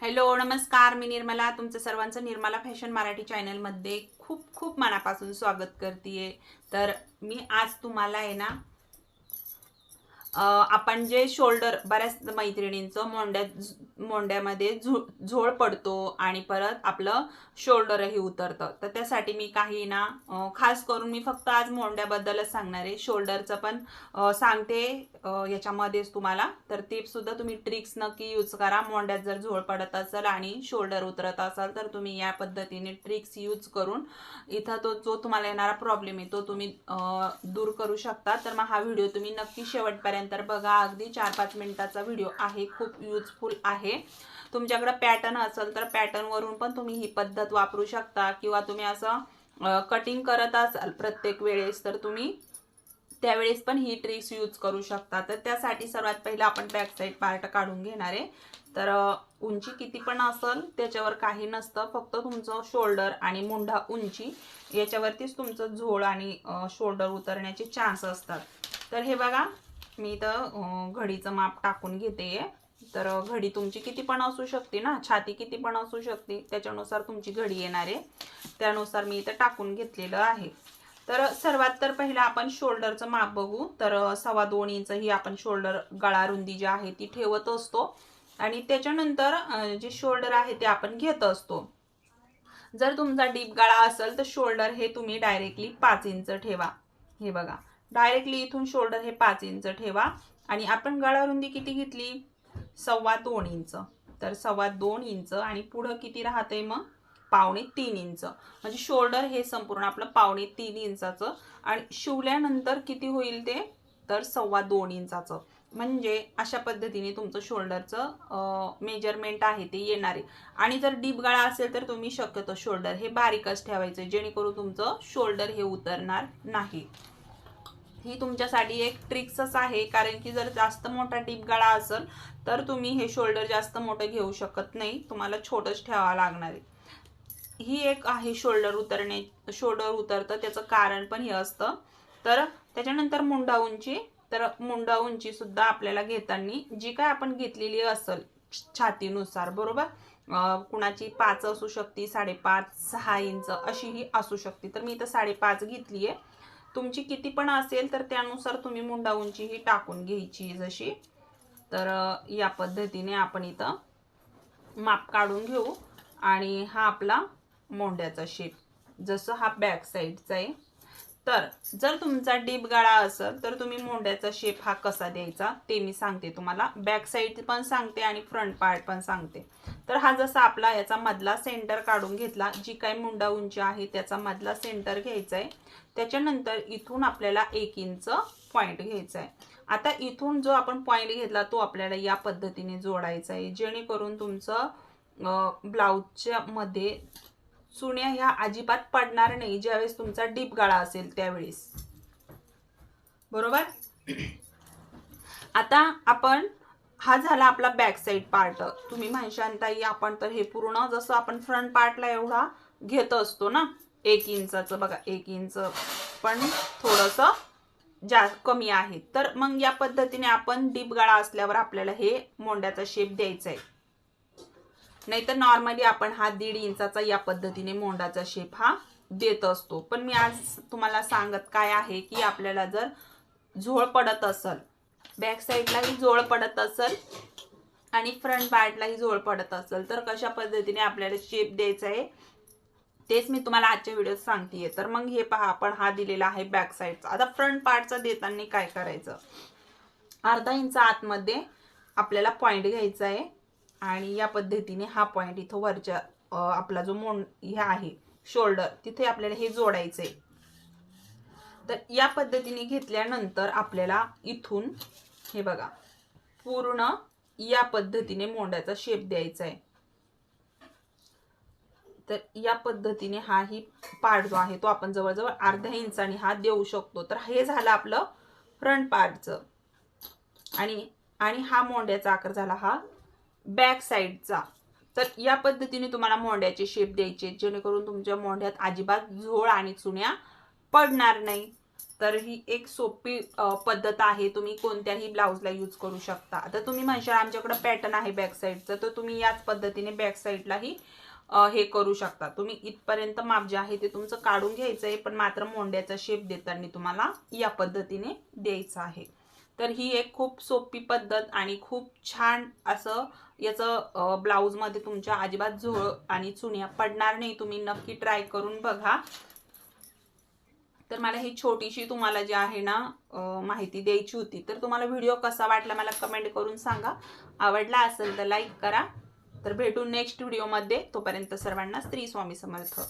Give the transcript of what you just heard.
Hello नमस्कार मी निर्मला. तुमचं सर्वांचं निर्मला फॅशन मराठी चॅनलमध्ये खूप खूप मनापासून स्वागत करते तर मी आज तुम्हाला आहे ना आपण जे शोल्डर बऱ्याच मैत्रिणींचं मोंड्यात मोंड्यामध्ये झो झोळ पडतो आणि परत आपलं शोल्डरही उतरतं. तर त्यासाठी मी काही ना खास करून मी फक्त आज मोंड्याबद्दलच सांगणार आहे. शोल्डरचं पण सांगते याच्यामध्येच तुम्हाला. तर ते सुद्धा तुम्ही ट्रिक्स नक्की यूज करा. मोंड्यात जर झोळ पडत असेल आणि शोल्डर उतरत असाल तर तुम्ही या पद्धतीने ट्रिक्स यूज करून इथं तो जो तुम्हाला येणारा प्रॉब्लेम आहे तो तुम्ही दूर करू शकता. तर मग हा व्हिडिओ तुम्ही नक्की शेवटपर्यंत बघा. अगदी चार पाच मिनिटाचा व्हिडिओ आहे. खूप युजफुल आहे. तुमच्याकडं पॅटर्न असेल तर पॅटर्नवरून वरून पण तुम्ही ही पद्धत वापरू शकता किंवा तुम्ही असं कटिंग करत असाल प्रत्येक वेळेस तर तुम्ही त्यावेळेस पण ही ट्रिक्स यूज करू शकता. तर त्यासाठी सर्वात पहिलं आपण बॅकसाईड पार्ट काढून घेणार आहे. तर उंची किती पण असेल त्याच्यावर काही नसतं. फक्त तुमचं शोल्डर आणि मुंढा उंची याच्यावरतीच तुमचं झोळ आणि शोल्डर उतरण्याचे चान्स असतात. तर हे बघा मी इथं घडीचं माप टाकून घेते तर घडी तुमची किती पण असू शकते ना छाती किती पण असू शकते त्याच्यानुसार तुमची घडी येणार आहे. त्यानुसार मी इथं टाकून घेतलेलं आहे. तर सर्वात तर पहिला आपण शोल्डरचं माप बघू. तर सव्वा दोन इंच ही आपण शोल्डर गळा रुंदी जी आहे ती ठेवत असतो. आणि त्याच्यानंतर जे शोल्डर आहे ते आपण घेत असतो. जर तुमचा डीप गळा असेल तर शोल्डर हे तुम्ही डायरेक्टली पाच इंच ठेवा. हे बघा डायरेक्टली इथून शोल्डर हे पाच इंच ठेवा. आणि आपण गळा रुंदी किती घेतली? सव्वा दोन इंच. तर सव्वा दोन इंच आणि पुढं किती राहते मग? पावणे तीन इंच. म्हणजे शोल्डर हे संपूर्ण आपलं पावणे तीन इंचाचं. आणि शिवल्यानंतर किती होईल ते? तर सव्वा दोन इंचाचं. म्हणजे अशा पद्धतीने तुमचं शोल्डरचं मेजरमेंट आहे ते येणार. आहे आणि जर डीप गळा असेल तर तुम्ही शक्यतो शोल्डर हे बारीकच ठेवायचं जेणेकरून तुमचं शोल्डर हे उतरणार नाही. ही तुमच्यासाठी एक ट्रिक्सच आहे. कारण की जर जास्त मोठा डीप गळा असेल तर तुम्ही हे शोल्डर जास्त मोठं घेऊ शकत नाही. तुम्हाला छोटंच ठेवावं लागणार आहे. ही एक आहे शोल्डर उतरणे शोल्डर उतरतं. त्याचं कारण पण हे असतं. तर त्याच्यानंतर मुंडा उंची. तर मुंडा उंची सुद्धा आपल्याला घेताना जी काय आपण घेतलेली असेल छातीनुसार बरोबर? कुणाची पाच असू शकते साडेपाच सहा इंच अशी ही असू शकते. तर मी इथं साडेपाच घेतली आहे तुमची किती पण असेल तर त्यानुसार तुम्ही मुंडा उंची ही टाकून घ्यायची जशी. तर या पद्धतीने आपण इथं माप काढून घेऊ. आणि हा आपला मोंड्याचा शेप जसं हा बॅक साईडचा आहे तर जर तुमचा डीप गाळा असेल तर तुम्ही मोंड्याचा शेप हा कसा द्यायचा ते मी सांगते तुम्हाला. बॅक साईड पण सांगते आणि फ्रंट पार्ट पण सांगते. तर हा जसा आपला याचा मधला सेंटर काढून घेतला जी काही मुंडा उंची आहे त्याचा मधला सेंटर घ्यायचा आहे त्याच्यानंतर इथून आपल्याला एक इंच पॉईंट घ्यायचा आहे आता इथून जो आपण पॉईंट घेतला तो आपल्याला या पद्धतीने जोडायचा आहे जेणेकरून तुमचं ब्लाऊजच्या मध्ये चुण्या ह्या अजिबात पडणार नाही ज्यावेळेस तुमचा डीप गाळा असेल त्यावेळेस. बरोबर? आता आपण हा झाला आपला बॅक साईड पार्ट तुम्ही म्हणशांताई आपण तर हे पूर्ण जसं आपण फ्रंट पार्टला एवढा घेत असतो ना एक इंचाचं बघा एक इंच पण थोडंसं जा कमी आहे. तर मग या पद्धतीने आपण डीप गाळा असल्यावर आपल्याला हे मोंड्याचा शेप द्यायचा आहे नाहीतर नॉर्मली आपण हा दीड इंचाचा या पद्धतीने मोंडाचा शेप हा देत असतो. पण मी आज तुम्हाला सांगत काय आहे की आपल्याला जर झोळ पडत असल बॅक साईडलाही झोळ पडत असल आणि फ्रंट पार्टलाही झोळ पडत असेल तर कशा पद्धतीने आपल्याला शेप द्यायचा आहे तेच मी तुम्हाला आजच्या व्हिडिओत सांगतेय. तर मग हे पहा आपण हा दिलेला आहे बॅक साईडचा आता फ्रंट पार्टचा देताना काय करायचं? अर्धा इंच आतमध्ये आपल्याला पॉईंट घ्यायचा आहे. आणि या पद्धतीने हा पॉईंट इथं वरच्या आपला जो मोंड हे आहे शोल्डर तिथे आपल्याला हे जोडायचं आहे तर या पद्धतीने घेतल्यानंतर आपल्याला इथून हे बघा पूर्ण या पद्धतीने मोंड्याचा शेप द्यायचा आहे तर या पद्धतीने हा ही पार्ट जो आहे तो आपण जवळजवळ अर्ध्या इंचाने हा देऊ शकतो. तर हे झालं आपलं फ्रंट पार्टचं आणि आणि हा मोंड्याचा आकार झाला हा बॅक साईडचा तर या पद्धतीने तुम्हाला मोंड्याचे शेप द्यायचे जेणेकरून तुमच्या मोंड्यात अजिबात झोळ आणि चुण्या पडणार नाही. तर ही एक सोपी पद्धत आहे. तुम्ही कोणत्याही ब्लाऊजला यूज करू शकता. आता तुम्ही म्हणशाल आमच्याकडे पॅटर्न आहे बॅक साईडचं तर तुम्ही याच पद्धतीने बॅक साईडलाही हे करू शकता. तुम्ही इथपर्यंत माप जे आहे ते तुमचं काढून घ्यायचं आहे पण मात्र मोंड्याचा शेप देताना तुम्हाला या पद्धतीने द्यायचं आहे. तर ही एक खूप सोपी पद्धत आणि खूप छान असं याचं ब्लाऊजमध्ये तुमच्या अजिबात झोळ आणि चुन्या पडणार नाही. तुम्ही नक्की ट्राय करून बघा. तर मला ही छोटीशी तुम्हाला जी आहे ना माहिती द्यायची होती. तर तुम्हाला व्हिडिओ कसा वाटला मला कमेंट करून सांगा. आवडला असेल तर लाईक करा. तर भेटू नेक्स्ट व्हिडिओमध्ये. तोपर्यंत सर्वांना स्त्री स्वामी समर्थ.